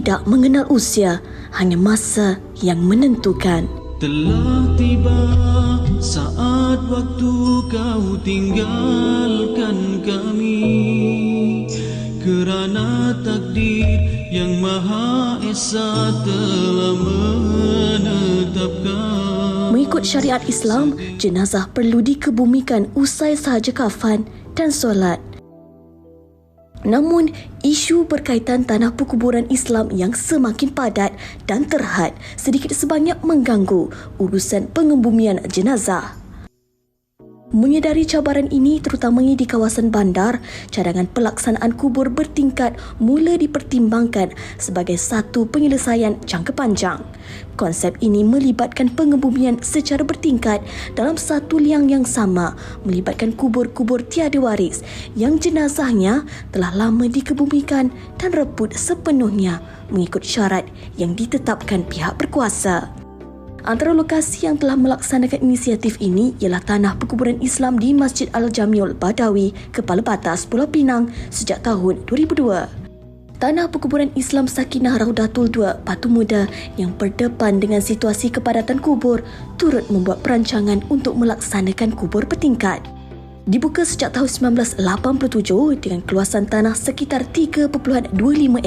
tidak mengenal usia, hanya masa yang menentukan. Telah tiba saat waktu kau tinggalkan kami Kerana takdir yang Maha Esa telah menetapkan Mengikut syariat Islam, jenazah perlu dikebumikan usai sahaja kafan dan solat. Namun, isu berkaitan tanah perkuburan Islam yang semakin padat dan terhad sedikit sebanyak mengganggu urusan pengembumian jenazah. Menyedari cabaran ini terutamanya di kawasan bandar, cadangan pelaksanaan kubur bertingkat mula dipertimbangkan sebagai satu penyelesaian jangka panjang. Konsep ini melibatkan pengembumian secara bertingkat dalam satu liang yang sama, melibatkan kubur-kubur tiada waris yang jenazahnya telah lama dikebumikan dan rebut sepenuhnya mengikut syarat yang ditetapkan pihak berkuasa. Antara lokasi yang telah melaksanakan inisiatif ini ialah tanah perkuburan Islam di Masjid Al-Jamiul Badawi, Kepala Batas Pulau Pinang sejak tahun 2002. Tanah perkuburan Islam Sakinah Raudatul 2 Batu Muda yang berdepan dengan situasi kepadatan kubur turut membuat perancangan untuk melaksanakan kubur bertingkat. Dibuka sejak tahun 1987 dengan keluasan tanah sekitar 3.25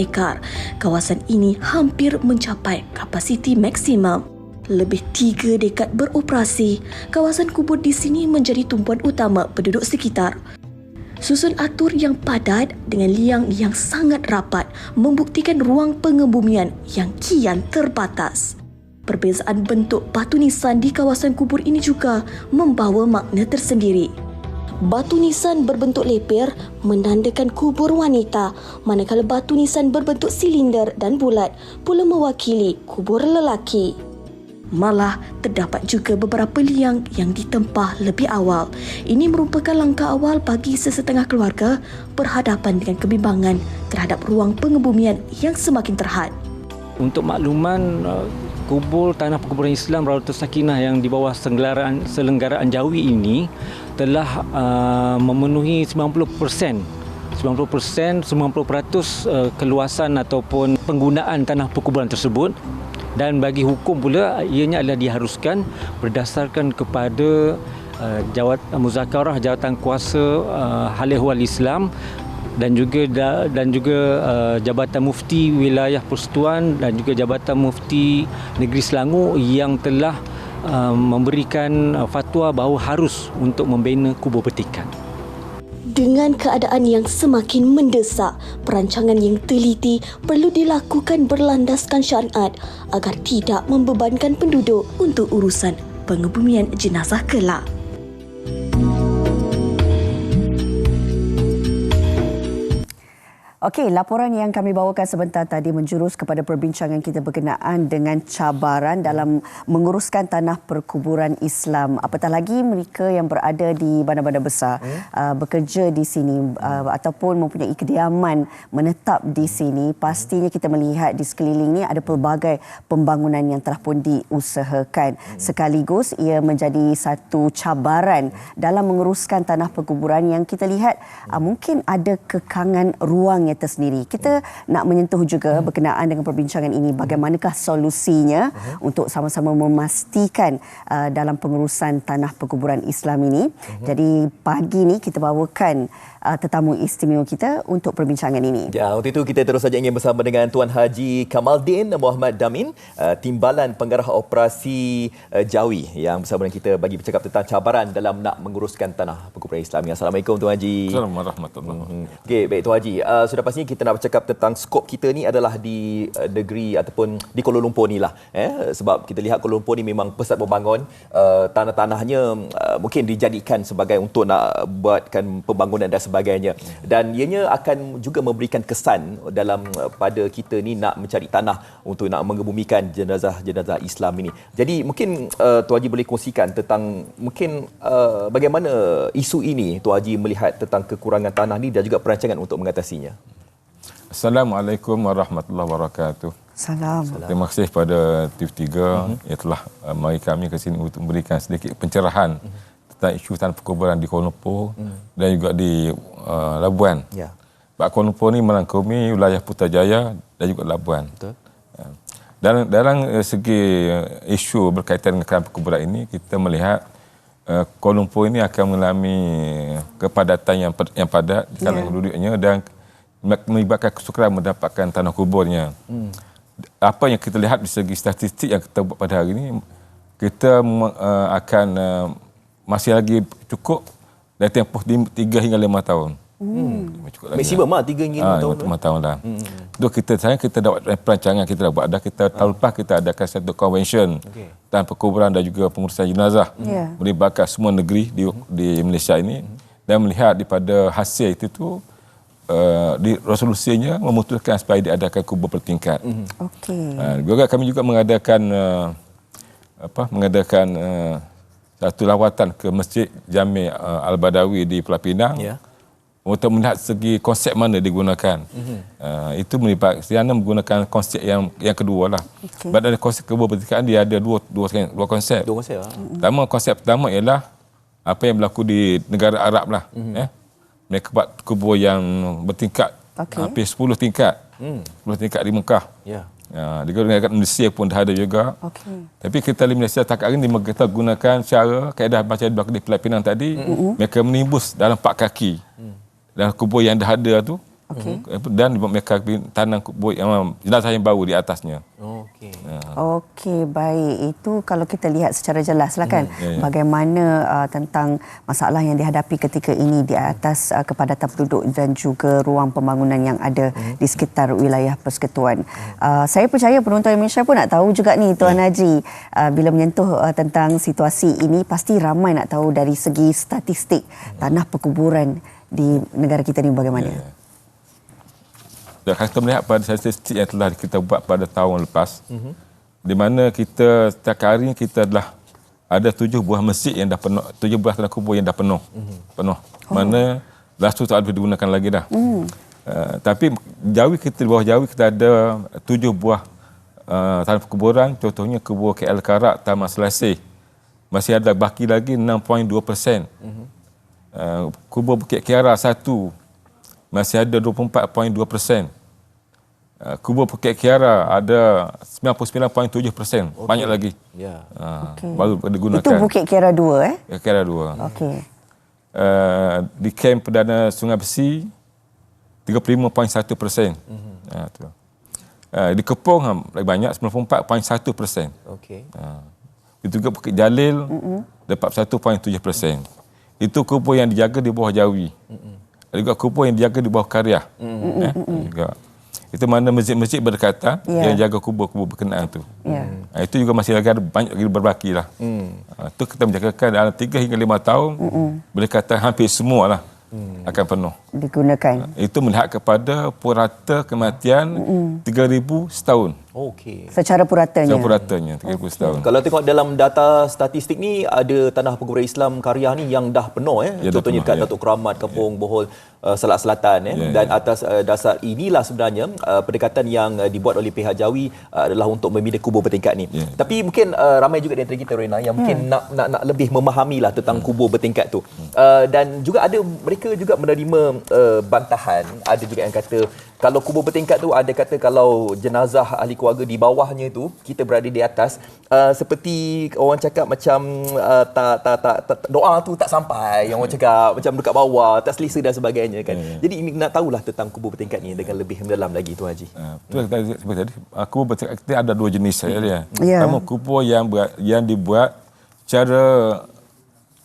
ekar, kawasan ini hampir mencapai kapasiti maksimum. Lebih tiga dekad beroperasi, kawasan kubur di sini menjadi tumpuan utama penduduk sekitar. Susun atur yang padat dengan liang yang sangat rapat membuktikan ruang pengembumian yang kian terbatas. Perbezaan bentuk batu nisan di kawasan kubur ini juga membawa makna tersendiri. Batu nisan berbentuk lepir menandakan kubur wanita, manakala batu nisan berbentuk silinder dan bulat pula mewakili kubur lelaki. Malah terdapat juga beberapa liang yang ditempah lebih awal. Ini merupakan langkah awal bagi sesetengah keluarga berhadapan dengan kebimbangan terhadap ruang pengebumian yang semakin terhad. Untuk makluman uh, kubur tanah perkuburan Islam Raudatul Sakinah yang di bawah selenggaraan selenggaraan Jawi ini telah uh, memenuhi 90% 90% 90% uh, keluasan ataupun penggunaan tanah perkuburan tersebut dan bagi hukum pula ianya adalah diharuskan berdasarkan kepada uh, jawat muzakarah jawatan kuasa uh, hal ehwal Islam dan juga dan juga uh, jabatan mufti wilayah persekutuan dan juga jabatan mufti negeri Selangor yang telah uh, memberikan uh, fatwa bahawa harus untuk membina kubur petikan. Dengan keadaan yang semakin mendesak, perancangan yang teliti perlu dilakukan berlandaskan syariat agar tidak membebankan penduduk untuk urusan pengebumian jenazah kelak. Okey, laporan yang kami bawakan sebentar tadi menjurus kepada perbincangan kita berkenaan dengan cabaran dalam menguruskan tanah perkuburan Islam. Apatah lagi mereka yang berada di bandar-bandar besar hmm? uh, bekerja di sini uh, ataupun mempunyai kediaman menetap di sini, pastinya kita melihat di sekeliling ini ada pelbagai pembangunan yang telah pun diusahakan. Sekaligus ia menjadi satu cabaran dalam menguruskan tanah perkuburan yang kita lihat uh, mungkin ada kekangan ruang yang tersendiri. Kita nak menyentuh juga hmm. berkenaan dengan perbincangan ini bagaimanakah solusinya hmm. untuk sama-sama memastikan uh, dalam pengurusan tanah perkuburan Islam ini. Hmm. Jadi pagi ni kita bawakan uh, tetamu istimewa kita untuk perbincangan ini. Ya, untuk itu kita terus saja ingin bersama dengan Tuan Haji Kamaldin Muhammad Damin, uh, Timbalan Penggarah Operasi uh, Jawi yang bersama dengan kita bagi bercakap tentang cabaran dalam nak menguruskan tanah perkuburan Islam. Assalamualaikum Tuan Haji. Assalamualaikum warahmatullahi wabarakatuh. Hmm. Okey, baik Tuan Haji. Uh, sudah pastinya kita nak bercakap tentang skop kita ni adalah di uh, negeri ataupun di Kuala Lumpur ni lah. Eh? Sebab kita lihat Kuala Lumpur ni memang pusat pembangunan uh, tanah-tanahnya uh, mungkin dijadikan sebagai untuk nak buatkan pembangunan dan sebagainya dan ianya akan juga memberikan kesan dalam uh, pada kita ni nak mencari tanah untuk nak mengebumikan jenazah-jenazah Islam ini. Jadi mungkin uh, Tuan Haji boleh kongsikan tentang mungkin uh, bagaimana isu ini Tuan Haji melihat tentang kekurangan tanah ni dan juga perancangan untuk mengatasinya. Assalamualaikum warahmatullahi wabarakatuh. Salam. Terima kasih pada TV3 uh-huh. yang telah uh, mari kami ke sini untuk memberikan sedikit pencerahan uh-huh tentang isu tanah perkuburan di Kuala Lumpur hmm. dan juga di uh, Labuan. Ya. Sebab Kuala Lumpur ni merangkumi wilayah Putrajaya dan juga Labuan. Betul. Uh, dalam dalam uh, segi uh, isu berkaitan dengan kerana perkuburan ini kita melihat uh, Kuala Lumpur ini akan mengalami kepadatan yang yang padat di kalangan Ya. penduduknya dan menyebabkan kesukaran mendapatkan tanah kuburnya. Hmm. Apa yang kita lihat di segi statistik yang kita buat pada hari ini kita uh, akan uh, masih lagi cukup dari tempoh 3 hingga 5 tahun. Hmm. Cukup lagi. Maksimum lah 3 hingga 5 Ah, tahun. lima tahun dah. Hmm. Itu kita sayang kita dah buat perancangan kita dah buat dah kita tahun lepas kita adakan satu convention Okey. tentang perkuburan dan juga pengurusan jenazah Ya. melibatkan semua negeri di di Malaysia ini dan melihat daripada hasil itu tu uh, di resolusinya memutuskan supaya diadakan kubur bertingkat. Okey. Uh, juga kami juga mengadakan uh, apa mengadakan uh, satu lawatan ke Masjid Jami uh, Al-Badawi di Pulau Pinang Ya. untuk melihat segi konsep mana digunakan. Mm-hmm. Uh, itu melibat Siana menggunakan konsep yang yang kedua lah. Okey. Okay. Dalam konsep kubur bertingkat dia ada dua dua dua konsep. Dua konsep lah. Pertama konsep pertama ialah apa yang berlaku di negara Arab lah. Mm-hmm. Eh? Mereka buat kubur yang bertingkat Okey. hampir 10 tingkat. Mm. 10 tingkat di Mekah. Ya. Ya, di negara Malaysia pun dah ada juga. Okey. Tapi kita di Malaysia tak hari ini kita gunakan cara kaedah macam di Pulau Pinang tadi, mm-hmm. mereka menimbus dalam pak kaki. Mm. Dan kubur yang dah ada tu Okey. dan mereka tanam kubur yang jenazah yang baru di atasnya. Okey. Okey, baik. Itu kalau kita lihat secara jelas lah kan ya, ya. bagaimana uh, tentang masalah yang dihadapi ketika ini di atas uh, kepadatan penduduk dan juga ruang pembangunan yang ada di sekitar wilayah persekutuan. Uh, saya percaya penonton Indonesia pun nak tahu juga ni Tuan Haji uh, bila menyentuh uh, tentang situasi ini pasti ramai nak tahu dari segi statistik tanah perkuburan di negara kita ni bagaimana. Ya. Dan kita melihat pada statistik yang telah kita buat pada tahun lepas, mm-hmm. di mana kita setiap hari kita adalah ada tujuh buah masjid yang dah penuh, tujuh buah tanah kubur yang dah penuh. Mm-hmm. Penuh. Oh. Mana last tu tak boleh digunakan lagi dah. Mm. Uh, tapi Jawi kita di bawah Jawi kita ada tujuh buah uh, tanah perkuburan, contohnya kubur KL Karak, Taman Selasih. Masih ada baki lagi 6.2%. Mm-hmm. Uh, kubur Bukit Kiara satu masih ada 24.2%. Uh, kubur Bukit Kiara ada 99.7%. Okay. Banyak lagi. Ya. Uh, Okey. Baru digunakan. Itu Bukit Kiara 2 eh. Kiara 2. Okey. Uh, di kem Perdana Sungai Besi 35.1%. Mm-hmm. Uh, tu. Uh, di Kepong lagi banyak 94.1%. Okey. Uh, itu juga Bukit Jalil mm-hmm. dapat 1.7%. Itu kubur yang dijaga di bawah Jawi. Mm-hmm. Ada juga kubur yang dijaga di bawah Karyah. Mm-hmm. Eh, juga. Itu mana masjid-masjid berdekatan Ya. yang jaga kubur-kubur berkenaan tu. Ya. Ha, itu juga masih lagi ada banyak lagi berbaki lah. Hmm. Ha, itu kita menjagakan dalam 3 hingga 5 tahun, mm boleh kata hampir semua lah hmm. akan penuh. Digunakan. Itu melihat kepada purata kematian mm 3,000 setahun. Okey. Secara puratanya. Secara puratanya 3,000 setahun. Kalau tengok dalam data statistik ni ada tanah perkuburan Islam karya ni yang dah penuh eh. Ya, Contohnya penuh, dekat ya. Datuk Keramat, Kampung Bohol, uh, Salak Selatan eh. Ya, Dan ya. atas uh, dasar inilah sebenarnya uh, pendekatan yang uh, dibuat oleh pihak Jawi uh, adalah untuk membina kubur bertingkat ni. Ya. Tapi mungkin uh, ramai juga di antara kita Rena yang mungkin nak, nak nak lebih memahami lah tentang Hmm. kubur bertingkat tu. Uh, dan juga ada mereka juga menerima uh, bantahan, ada juga yang kata kalau kubur bertingkat tu ada kata kalau jenazah ahli keluarga di bawahnya tu kita berada di atas uh, seperti orang cakap macam uh, tak, tak, tak, tak doa tu tak sampai yang orang cakap macam dekat bawah tak selesa dan sebagainya kan. Ya, ya. Jadi ini nak tahulah tentang kubur bertingkat ni dengan lebih mendalam lagi Tuan Haji. Ha, tu yang tadi seperti tadi. ah, Kubur bertingkat kita ada dua jenis saya dia. Ya. Pertama kubur yang ber, yang dibuat cara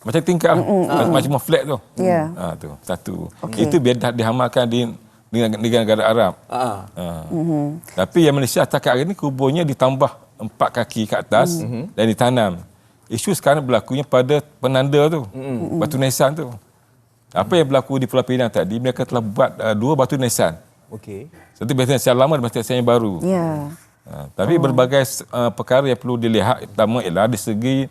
macam tingkat lah. Macam, macam flat tu. Ya. Ha, tu satu. Okey. Itu biar dah dihamalkan di negara-negara Arab. Ha. Mm-hmm. Tapi yang Malaysia setakat hari ni kuburnya ditambah empat kaki ke atas mm-hmm. dan ditanam. Isu sekarang berlakunya pada penanda tu. Mm-hmm. Batu nisan tu. Apa yang berlaku di Pulau Pinang tadi, mereka telah buat uh, dua batu nisan. Okey. Satu batu nisan lama dan batu nisan yang baru. Ya. Ha, tapi oh. berbagai uh, perkara yang perlu dilihat pertama ialah dari segi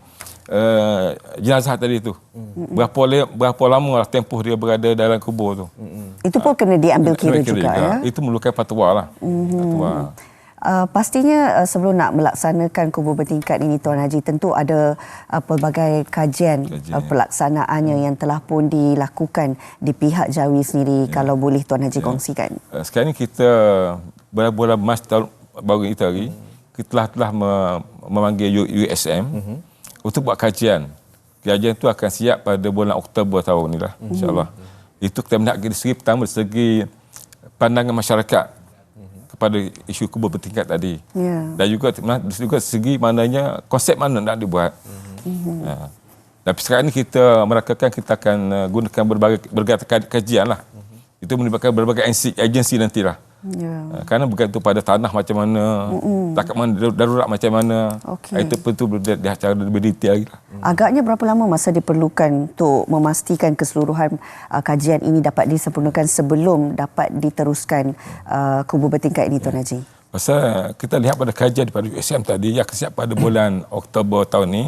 uh, jenazah tadi tu. Mm. Berapa le- berapa lama lah tempoh dia berada dalam kubur tu. Mm. Itu pun kena diambil kira, Kira juga, ya. Itu memerlukan fatwa lah. Mm-hmm. Fatwa. Uh, pastinya uh, sebelum nak melaksanakan kubur bertingkat ini Tuan Haji tentu ada uh, pelbagai kajian, Kajian, uh, pelaksanaannya yang telah pun dilakukan di pihak Jawi sendiri kalau boleh Tuan Haji kongsikan. Uh, sekarang ni kita bulan-bulan Mac tahun baru itu hari, kita telah, telah me- memanggil USM untuk buat kajian. Kajian itu akan siap pada bulan Oktober tahun ni lah, insyaAllah. Itu kita melihat dari segi pertama, dari segi pandangan masyarakat kepada isu kubur bertingkat tadi. Ya. Dan juga juga segi mananya konsep mana nak dibuat. Ha. Tapi sekarang ni kita merakakan kita akan uh, gunakan berbagai berbagai kaj- kajian lah. Itu melibatkan berbagai agensi, agensi nantilah. Ya. Uh, Kerana bergantung pada tanah macam mana, takat mana, darurat macam mana. Okey. Itu perlu dia, dia cara lebih detail lagi lah. Agaknya berapa lama masa diperlukan untuk memastikan keseluruhan uh, kajian ini dapat disempurnakan sebelum dapat diteruskan uh, kubur bertingkat ini Tuan Haji? Pasal kita lihat pada kajian daripada USM tadi yang siap pada bulan Oktober tahun ni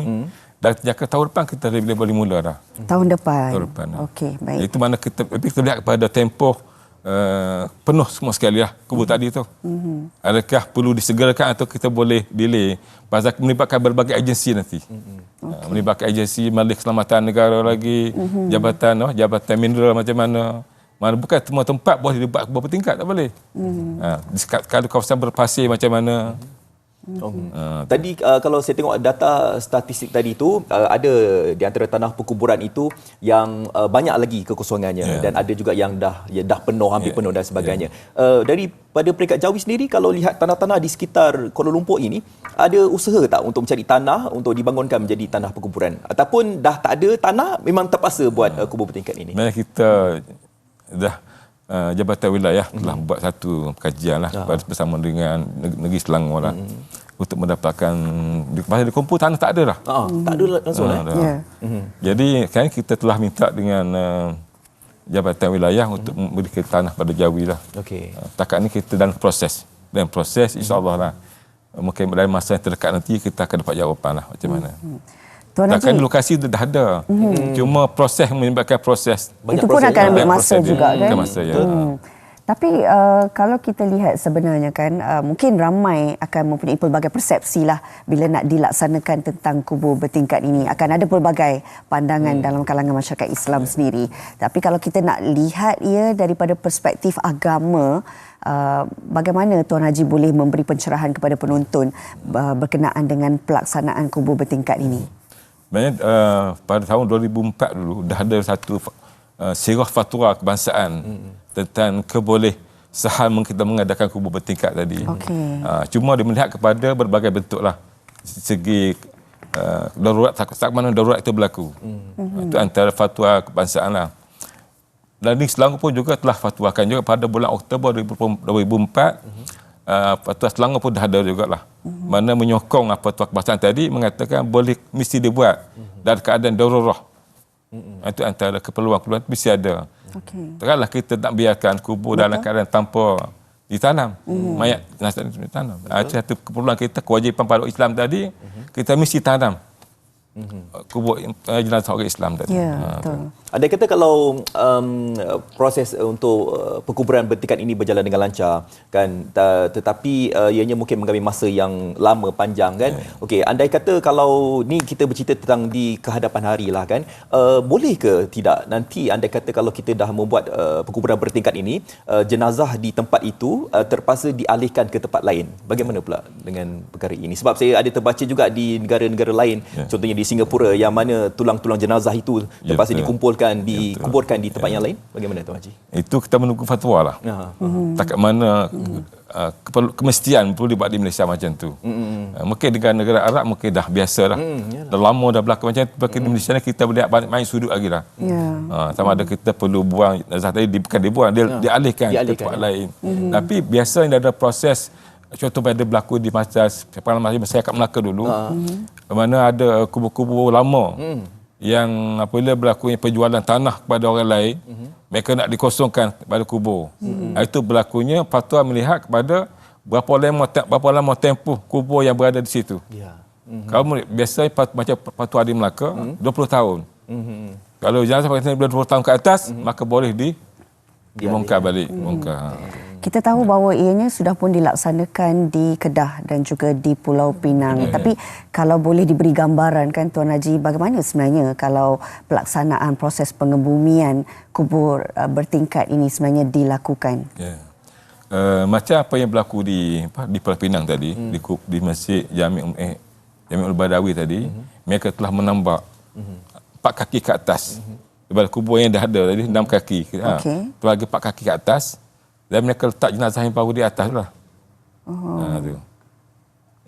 dan jangka tahun depan kita boleh, boleh mula dah. Tahun depan. Tahun depan. Okey, baik. Itu mana kita tapi kita lihat kepada tempoh uh, penuh semua sekali lah kubur tadi tu. Mhm. Adakah perlu disegerakan atau kita boleh delay? Pasal melibatkan berbagai agensi nanti. Uh, melibatkan agensi Malik Keselamatan Negara lagi, Mhm. jabatan oh, jabatan mineral macam mana. Mana bukan semua tempat boleh dibuat kubur bertingkat tak boleh. Mhm. Uh, kalau kawasan berpasir macam mana. Oh. Tadi uh, kalau saya tengok data statistik tadi tu uh, ada di antara tanah perkuburan itu yang uh, banyak lagi kekosongannya Ya. dan ada juga yang dah ya, dah penuh hampir Ya, penuh dan sebagainya. Uh, daripada peringkat Jawi sendiri kalau lihat tanah-tanah di sekitar Kuala Lumpur ini ada usaha tak untuk mencari tanah untuk dibangunkan menjadi tanah perkuburan ataupun dah tak ada tanah memang terpaksa buat uh, kubur bertingkat ini. Sebenarnya kita dah uh, Jabatan Wilayah telah buat satu kajian lah pada bersama dengan neg- negeri Selangor lah untuk mendapatkan pasal di kumpul tanah tak ada dah. Ah, tak ada langsung Ah, eh. dah. Ya. Jadi kan kita telah minta dengan uh, Jabatan Wilayah untuk memberikan tanah pada Jawi lah. Okey. Uh, takat ni kita dalam proses. Dalam proses insya-Allah lah. Uh, Mungkin dalam masa yang terdekat nanti kita akan dapat jawapan lah macam mana. Tuan Takkan Haji, lokasi dah ada. Cuma proses menyebabkan proses. Banyak itu pun proses akan ambil masa juga kan? Akan masa, ya. Hmm. Tapi uh, kalau kita lihat sebenarnya kan uh, mungkin ramai akan mempunyai pelbagai persepsi lah bila nak dilaksanakan tentang kubur bertingkat ini akan ada pelbagai pandangan hmm. dalam kalangan masyarakat Islam sendiri. Tapi kalau kita nak lihat ia daripada perspektif agama uh, bagaimana Tuan Haji boleh memberi pencerahan kepada penonton uh, berkenaan dengan pelaksanaan kubur bertingkat ini? Sebenarnya uh, pada tahun 2004 dulu dah ada satu uh, sirah fatwa kebangsaan hmm. tentang keboleh sahal kita mengadakan kubur bertingkat tadi. Okey. Uh, cuma dia melihat kepada berbagai bentuk lah. Segi uh, darurat, tak, tak mana darurat itu berlaku. Hmm. Itu antara fatwa kebangsaan lah. Dan di Selangor pun juga telah fatwakan juga pada bulan Oktober 2004 hmm. uh, fatwa Selangor pun dah ada juga lah. Hmm. Mana menyokong apa fatwa kebangsaan tadi mengatakan boleh mesti dibuat hmm. dalam keadaan darurah. Hmm. Itu antara keperluan-keperluan mesti ada. Okey. Takkanlah kita tak biarkan kubur Betul. dalam keadaan tanpa ditanam. Mm. Mayat jenazah ditanam. Ah, Itu satu keperluan kita, kewajipan pada Islam tadi, mm-hmm. kita mesti tanam. Mm-hmm. Kubur uh, jenazah orang Islam tadi. Ya, Ah, betul. Ada kata kalau um, proses untuk uh, perkuburan bertingkat ini berjalan dengan lancar kan ta- tetapi uh, ianya mungkin mengambil masa yang lama panjang kan. Ya. Okey, andai kata kalau ni kita bercerita tentang di kehadapan hari lah kan. Uh, boleh ke tidak nanti andai kata kalau kita dah membuat uh, perkuburan bertingkat ini uh, jenazah di tempat itu uh, terpaksa dialihkan ke tempat lain. Bagaimana pula dengan perkara ini? Sebab saya ada terbaca juga di negara-negara lain Ya. contohnya di Singapura yang mana tulang-tulang jenazah itu Ya, terpaksa betul. dikumpulkan dikuburkan di tempat yang lain bagaimana tuan haji Itu kita menunggu fatwa lah. Ha. Tak mana uh, keperlu, kemestian perlu dibuat di Malaysia macam tu. Uh, mungkin dengan negara Arab mungkin dah biasa dah. dah lama dah berlaku macam tu. Mungkin di Malaysia ni kita boleh banyak main sudut lagi dah. Ya. Uh, sama ada kita perlu buang jenazah tadi di, bukan dibuang dia dialihkan, Dialihkan, ke tempat ya. lain. Tapi biasanya ada proses contoh pada berlaku di masa pengalaman masyarakat Melaka dulu. Mana ada kubur-kubur lama yang apabila berlakunya penjualan tanah kepada orang lain, mereka nak dikosongkan pada kubur. Ah, Itu berlakunya fatwa melihat kepada berapa lama berapa lama tempoh kubur yang berada di situ. ya. Kalau mm biasa pat, macam fatwa di Melaka 20 tahun. Kalau jenazah pakai 20 tahun ke atas, maka boleh di dibongkar balik, bongkar. Kita tahu bahawa ianya sudah pun dilaksanakan di Kedah dan juga di Pulau Pinang. Ya, Tapi kalau boleh diberi gambaran kan Tuan Haji bagaimana sebenarnya kalau pelaksanaan proses pengebumian kubur uh, bertingkat ini sebenarnya dilakukan? Ya. uh, macam apa yang berlaku di apa, di Pulau Pinang tadi hmm. di di Masjid Jami' Um- eh, Jami' Ul Badawi tadi hmm. mereka telah menambah hmm. empat kaki ke atas hmm. daripada kubur yang dah ada tadi enam kaki ha, Okey. tu lagi empat kaki ke atas dan mereka letak jenazah yang baru di atas lah oh. ha, tu.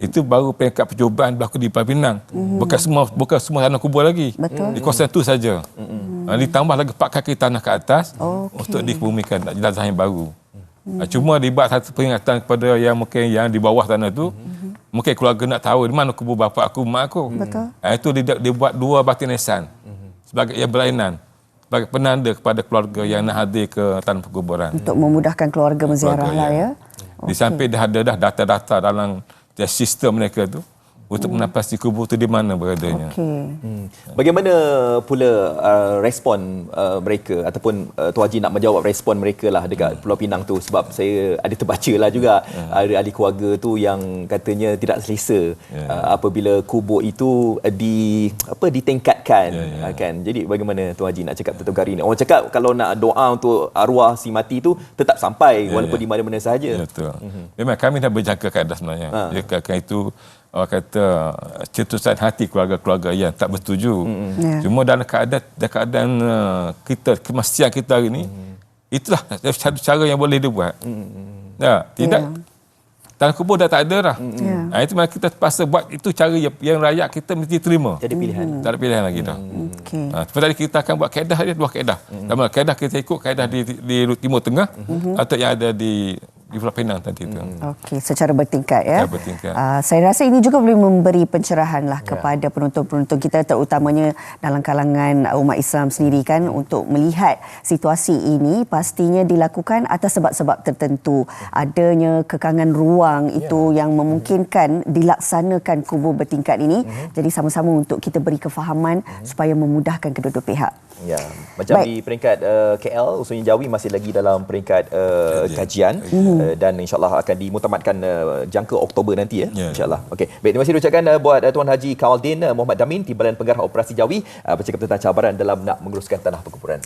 itu baru peringkat percubaan berlaku di Pulau Pinang mm-hmm. bukan semua bukan semua tanah kubur lagi Betul. di kawasan tu saja mm-hmm. ha, ditambah lagi empat kaki tanah ke atas Okey. untuk dikebumikan jenazah yang baru mm-hmm. Cuma dibuat satu peringatan kepada yang mungkin yang di bawah tanah tu mm-hmm. mungkin keluarga nak tahu di mana kubur bapa aku mak aku Betul. ha, itu dia, dia buat dua batin nisan mm-hmm. sebagai yang berlainan sebagai penanda kepada keluarga yang nak hadir ke tanah perkuburan. Untuk memudahkan keluarga menziarah lah ya. di samping dah ada dah data-data dalam sistem mereka tu untuk menapasi kubur tu di mana beradanya. Okey. Hmm. Bagaimana pula uh, respon uh, mereka ataupun uh, Tuan Haji nak menjawab respon mereka lah dekat Pulau Pinang tu sebab saya ada terbaca lah juga ada ahli keluarga tu yang katanya tidak selesa Ya. uh, apabila kubur itu uh, di apa ditingkatkan Ya, ya. uh, kan. Jadi bagaimana Tuan Haji nak cakap tentang perkara ini? Orang cakap kalau nak doa untuk arwah si mati tu tetap sampai Ya, walaupun ya. di mana-mana sahaja. Ya, betul. Memang kami dah berjangka kaedah sebenarnya. Ha. Dia itu orang kata cetusan hati keluarga-keluarga yang tak bersetuju. Ya. Cuma dalam keadaan dalam keadaan uh, kita kemestian kita hari ini itulah satu cara yang boleh dibuat. Ya, tidak tanah kubur dah tak ada dah. Ya. Ha, itu mana kita terpaksa buat itu cara yang, yang rakyat kita mesti terima. Jadi pilihan. Tak ada pilihan lagi dah. Okey. Ha, seperti tadi kita akan buat kaedah dia dua kaedah. Mm-hmm. Sama kaedah kita ikut kaedah di, di Timur Tengah mm-hmm. atau yang ada di Pulau Pinang tadi tu. Mm-hmm. Okey, secara bertingkat ya. Secara bertingkat. Uh, saya rasa ini juga boleh memberi pencerahan lah kepada penonton-penonton kita terutamanya dalam kalangan uh, umat Islam sendiri kan untuk melihat situasi ini pastinya dilakukan atas sebab-sebab tertentu. Adanya kekangan ruang itu yang memungkinkan dilaksanakan kubur bertingkat ini. Jadi sama-sama untuk kita beri kefahaman supaya memudahkan kedua-dua pihak. Ya, macam Baik. di peringkat uh, KL, Usunya Jawi masih lagi dalam peringkat uh, kajian uh, dan insyaAllah akan dimutamatkan uh, jangka Oktober nanti ya, Ya. insyaAllah. Okey, baik terima kasih ucapkan uh, buat uh, Tuan Haji Kawaldin uh, Muhammad Damin, Timbalan Penggarah Operasi Jawi uh, bercakap tentang cabaran dalam nak menguruskan tanah perkuburan.